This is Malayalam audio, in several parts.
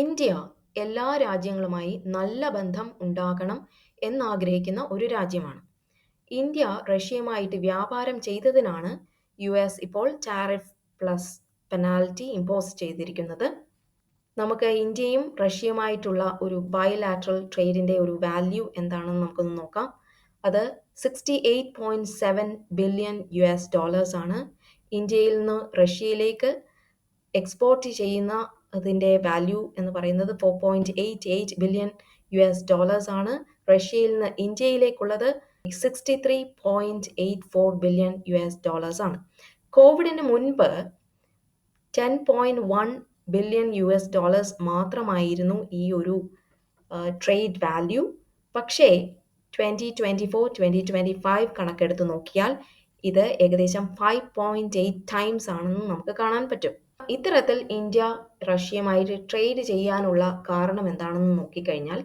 ഇന്ത്യ എല്ലാ രാജ്യങ്ങളുമായി നല്ല ബന്ധം ഉണ്ടാകണം എന്നാഗ്രഹിക്കുന്ന ഒരു രാജ്യമാണ്. ഇന്ത്യ റഷ്യയുമായിട്ട് വ്യാപാരം ചെയ്തതിനാണ് യു എസ് ഇപ്പോൾ ടാരിഫ് പ്ലസ് പെനാൽറ്റി ഇമ്പോസ് ചെയ്തിരിക്കുന്നത്. നമുക്ക് ഇന്ത്യയും റഷ്യയുമായിട്ടുള്ള ഒരു ബയോലാറ്ററൽ ട്രേഡിന്റെ ഒരു വാല്യൂ എന്താണെന്ന് നമുക്കൊന്ന് നോക്കാം. അത് sixty eight point seven billion U S dollars ആണ്. ഇന്ത്യയിൽ നിന്ന് റഷ്യയിലേക്ക് എക്സ്പോർട്ട് ചെയ്യുന്ന അതിന്റെ വാല്യൂ എന്ന് പറയുന്നത് four point eight eight billion U S dollars ആണ്. റഷ്യയിൽ നിന്ന് ഇന്ത്യയിലേക്കുള്ളത് sixty three point eight four billion U S dollars ആണ്. കോവിഡിന് മുൻപ് ten point one billion U S dollars മാത്രമായിരുന്നു ഈ ഒരു ട്രേഡ് വാല്യൂ പക്ഷേ twenty twenty four twenty twenty five കണക്കെടുത്ത് നോക്കിയാൽ ഇത് ഏകദേശം ഫൈവ് പോയിന്റ് എയ്റ്റ് ടൈംസ് ആണെന്ന് നമുക്ക് കാണാൻ പറ്റും. ഇത്തരത്തിൽ ഇന്ത്യ റഷ്യയുമായി ട്രേഡ് ചെയ്യാനുള്ള കാരണം എന്താണെന്ന് നോക്കിക്കഴിഞ്ഞാൽ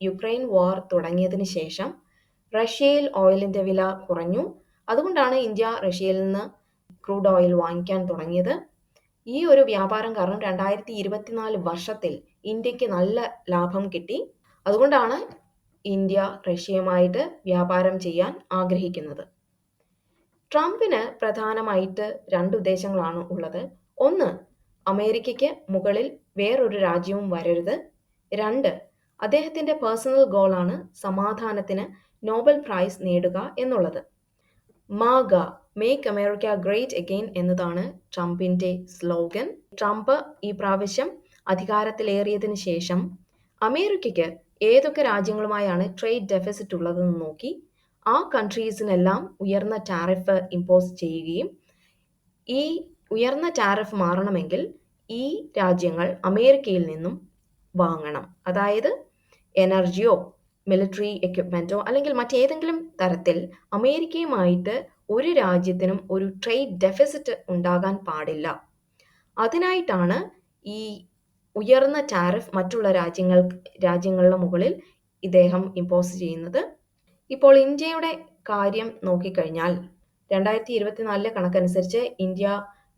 യുക്രൈൻ വാർ തുടങ്ങിയതിന് ശേഷം റഷ്യയിൽ ഓയിലിന്റെ വില കുറഞ്ഞു. അതുകൊണ്ടാണ് ഇന്ത്യ റഷ്യയിൽ നിന്ന് ക്രൂഡ് ഓയിൽ വാങ്ങിക്കാൻ തുടങ്ങിയത്. ഈ ഒരു വ്യാപാരം കാരണം രണ്ടായിരത്തി ഇരുപത്തിനാല് വർഷത്തിൽ ഇന്ത്യയ്ക്ക് നല്ല ലാഭം കിട്ടി. അതുകൊണ്ടാണ് ഇന്ത്യ റഷ്യയുമായിട്ട് വ്യാപാരം ചെയ്യാൻ ആഗ്രഹിക്കുന്നത്. ട്രംപിന് പ്രധാനമായിട്ട് രണ്ട് ഉദ്ദേശങ്ങളാണ് ഉള്ളത്. ഒന്ന് അമേരിക്കയ്ക്ക് മുകളിൽ വേറൊരു രാജ്യവും വരരുത്. രണ്ട് അദ്ദേഹത്തിന്റെ പേഴ്സണൽ ഗോളാണ് സമാധാനത്തിന് നോബൽ പ്രൈസ് നേടുക എന്നുള്ളത്. MAGA make America great again എന്നതാണ് ട്രംപിന്റെ സ്ലോഗൻ. ട്രംപ് ഈ പ്രാവശ്യം അധികാരത്തിലേറിയതിനു ശേഷം അമേരിക്കയ്ക്ക് ഏതൊക്കെ രാജ്യങ്ങളുമായാണ് ട്രേഡ് ഡെഫിസിറ്റ് ഉള്ളതെന്ന് നോക്കി ആ കൺട്രീസിനെല്ലാം ഉയർന്ന ടാരിഫ് ഇമ്പോസ് ചെയ്യുകയും ഈ ഉയർന്ന ടാരിഫ് മാറണമെങ്കിൽ ഈ രാജ്യങ്ങൾ അമേരിക്കയിൽ നിന്നും വാങ്ങണം. അതായത് എനർജിയോ മിലിറ്ററി എക്യുപ്മെന്റോ അല്ലെങ്കിൽ മറ്റേതെങ്കിലും തരത്തിൽ അമേരിക്കയുമായിട്ട് ഒരു രാജ്യത്തിനും ഒരു ട്രേഡ് ഡെഫിസിറ്റ് ഉണ്ടാകാൻ പാടില്ല. അതിനായിട്ടാണ് ഈ ഉയർന്ന ടാരിഫ് മറ്റുള്ള രാജ്യങ്ങൾ രാജ്യങ്ങളുടെ മുകളിൽ ഇദ്ദേഹം ഇമ്പോസ് ചെയ്യുന്നത്. ഇപ്പോൾ ഇന്ത്യയുടെ കാര്യം നോക്കിക്കഴിഞ്ഞാൽ രണ്ടായിരത്തി ഇരുപത്തിനാലിലെ കണക്കനുസരിച്ച് ഇന്ത്യ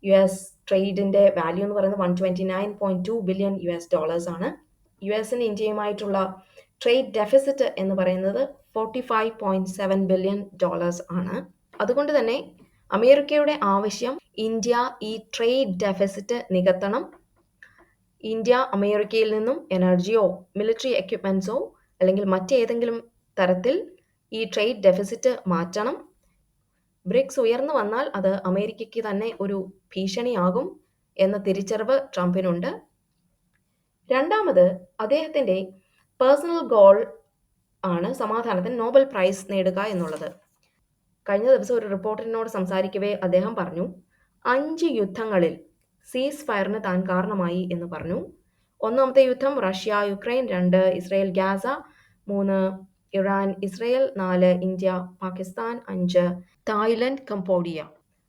യു എസ് ട്രേഡിന്റെ വാല്യൂ എന്ന് പറയുന്നത് one twenty nine point two billion U S dollars ആണ്. യു എസിന് ഇന്ത്യയുമായിട്ടുള്ള ട്രേഡ് ഡെഫിസിറ്റ് എന്ന് പറയുന്നത് forty five point seven billion dollars ആണ്. അതുകൊണ്ട് തന്നെ അമേരിക്കയുടെ ആവശ്യം ഇന്ത്യ ഈ ട്രേഡ് ഡെഫിസിറ്റ് നികത്തണം. ഇന്ത്യ അമേരിക്കയിൽ നിന്നും എനർജിയോ മിലിറ്ററി എക്യുപ്മെന്റ്സോ അല്ലെങ്കിൽ മറ്റേതെങ്കിലും തരത്തിൽ ഈ ട്രേഡ് ഡെഫിസിറ്റ് മാറ്റണം. ബ്രിക്സ് ഉയർന്നു വന്നാൽ അത് അമേരിക്കയ്ക്ക് തന്നെ ഒരു ഭീഷണിയാകും എന്ന തിരിച്ചറിവ് ട്രംപിനുണ്ട്. രണ്ടാമത് അദ്ദേഹത്തിന്റെ പേഴ്സണൽ ഗോൾ ആണ് സമാധാനത്തിന് നോബൽ പ്രൈസ് നേടുക എന്നുള്ളത്. കഴിഞ്ഞ ദിവസം ഒരു റിപ്പോർട്ടറിനോട് സംസാരിക്കവേ അദ്ദേഹം പറഞ്ഞു അഞ്ച് യുദ്ധങ്ങളിൽ സീസ് ഫയറിന് താൻ കാരണമായി എന്ന് പറഞ്ഞു. ഒന്നാമത്തെ യുദ്ധം റഷ്യ യുക്രൈൻ രണ്ട് ഇസ്രയേൽ ഗാസ മൂന്ന് ഇറാൻ ഇസ്രയേൽ നാല് ഇന്ത്യ പാകിസ്ഥാൻ അഞ്ച് തായ്ലൻഡ് കംബോഡിയ.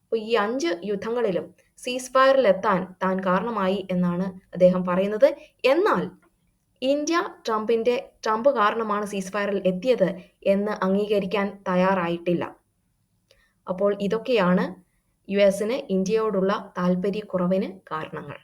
അപ്പോൾ ഈ അഞ്ച് യുദ്ധങ്ങളിലും സീസ് ഫയറിലെത്താൻ താൻ കാരണമായി എന്നാണ് അദ്ദേഹം പറയുന്നത്. എന്നാൽ ഇന്ത്യ ട്രംപിന്റെ ട്രംപ് കാരണമാണ് സീസ് ഫയറിൽ എത്തിയത് എന്ന് അംഗീകരിക്കാൻ തയ്യാറായിട്ടില്ല. അപ്പോൾ ഇതൊക്കെയാണ് യു എസിന് ഇന്ത്യയോടുള്ള താല്പര്യക്കുറവിന് കാരണങ്ങൾ.